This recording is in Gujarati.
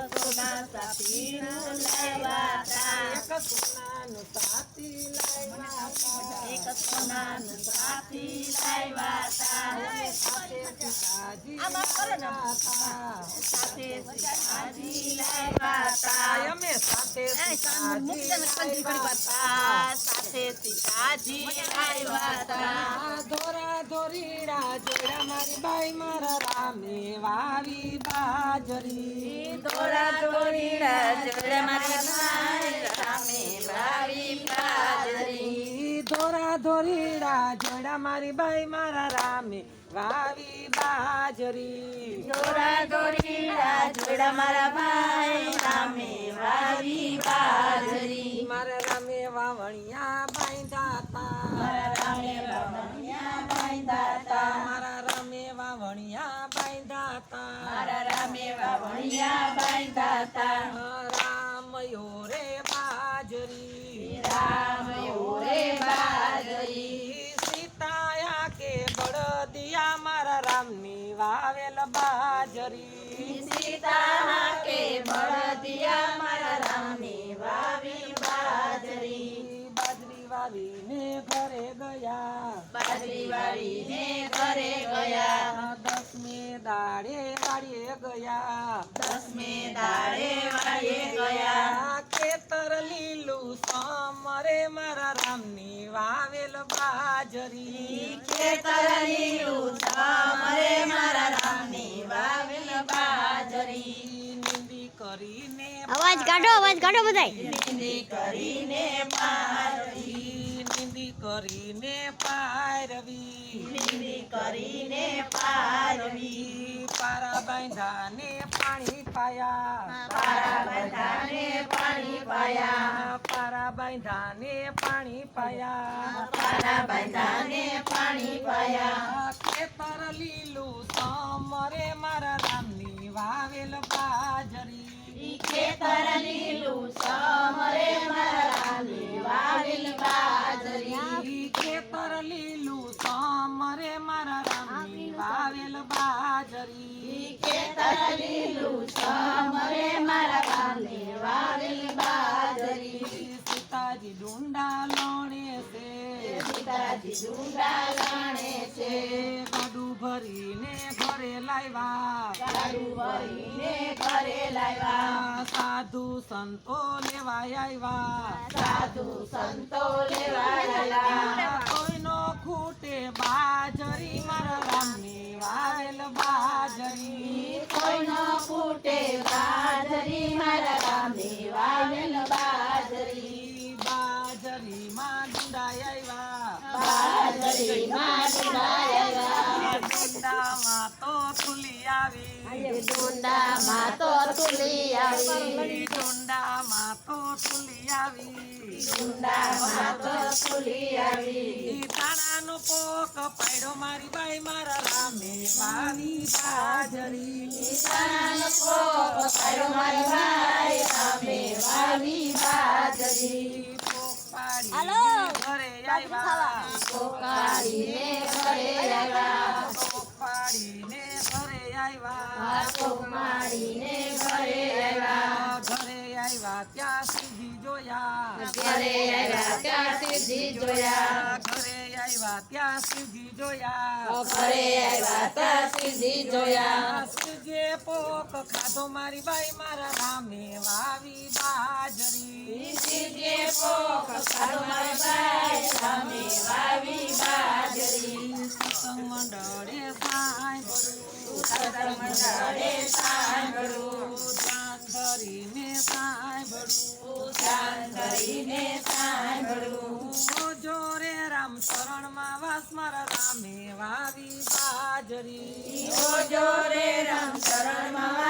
Thank sa sa sa ધોરા ધોરીડા મારી બાઈ મારા રામે વાવી બાજરી દોરા દોરીડા જોડે મારા ભાઈ રામે વાવી બાજરી ધોરા ધોરીડા જોડા મારી બાઈ મારા રામે વાવી બાજરી. દોરા દોરી જોડા મારા ભાઈ રામે વાવી બાજરી. મારા રામે વાવણિયા ભાઈ દાતા મારા રામે વાવણિયા ભાઈ દાતા મારા રામે વાવણિયા ભાઈ દાતા મારા રામે વાવણિયા ભાઈ તા વાવેલ બાજરી. સીતા કે બળદિયા મારા રામની વાવી બાજરી. બાજરી વાવીને ઘરે ગયા. બાજરી વાવીને ઘરે ગયા. દસમી દાડે વાડીએ ગયા. દસમી દાડે વાળીએ ગયા. ખેતર લીલું સમરે મારા રામની વાવેલ બાજરી. ખેતરની સામરે મારા રામની વાવેલ બાજરી. નિંદી કરીને અવાજ કાઢો અવાજ કાઢો બધાય. નિંદી કરીને પારવી. નિંદી કરીને પારવી. નિંદી કરીને પારવી. પારા બાંધાને પાણી પાયા. પારા બાંધાને પાણી પાયા. પારા બાંધાને પાણી પાયા. પારા બધાને પાણી પાયા. ખેતર લીલું સમરે મારા રામની વાવેલ બાજરી. ખેતર લીલું સમરે મારા રામની વાવેલ બાજરી. ખેતર લીલું સમરે મારા રામની વાવેલ બાજરી. ખેતર લીલું સમરે મારા સીતાજી ડુંડા લાણે છે. ગાડું ભરીને ઘરે લાવ્યા. ગાડું ભરીને ઘરે લાવ્યા. સાધુ સંતો લેવા આવ્યા. સાધુ સંતો લેવા આવ્યા. કોઈનો ખૂટે બાજરી મારા રામની વાવેલ બાજરી. કોઈનો ખૂટે બાજરી મારા રામની ડુંડામાં તો તુલી આવી ડુંડામાં તો તુલી આવી આવી તાણાનો પોક પાડ્યો મારી બાઈ મારા રામે મારી બાજરી. ત્યાં સુધી જોયા. ઘરે આવ્યા ત્યાં સુધી જોયા. ઘરે આવ્યા ત્યાં સુધી જોયા. ઘરે આવ્યા ત્યાં સુધી જોયા. જે પોક ખાધો મારી બાઈ મારા રામે વાવી બાજરી. જોરે રામ શરણમાં વાસ મારા રામે વાવી બાજરી. જોજો રે રામ શરણમાં